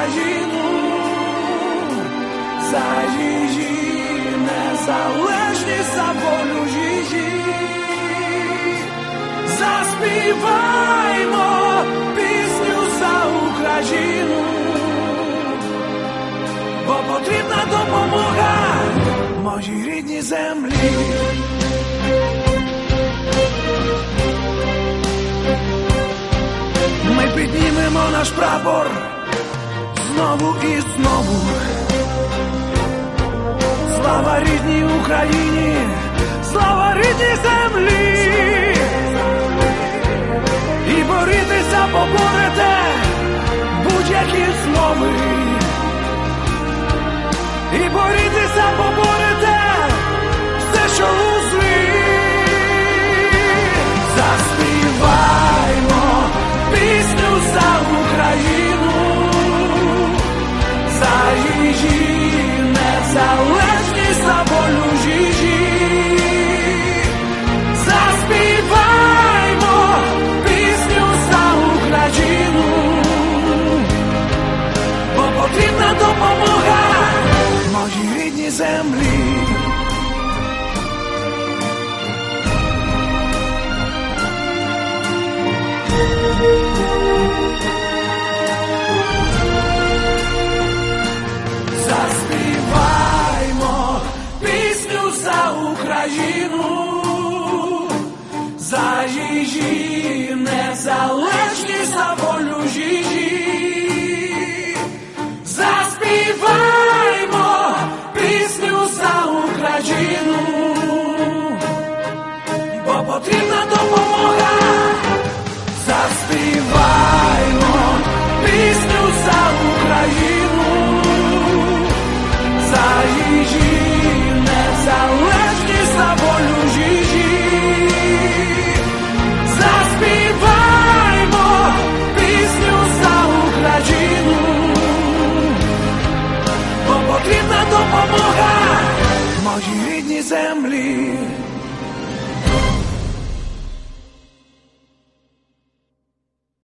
за Україну, за її незалежність, за волю її. Заспіваймо пісню за Україну, бо потрібна допомога моїй рідній землі. Ми піднімемо наш прапор знову і знову. Слава рідній Україні, слава рідній землі. І борітеся, поборете будь-які змови. І борітеся, поборете все, що у злі. Заспіваймо пісню за Україну, допомога моїй рідній землі. Заспіваймо пісню за Україну, за її незалежність, за волю її. Рідній землі.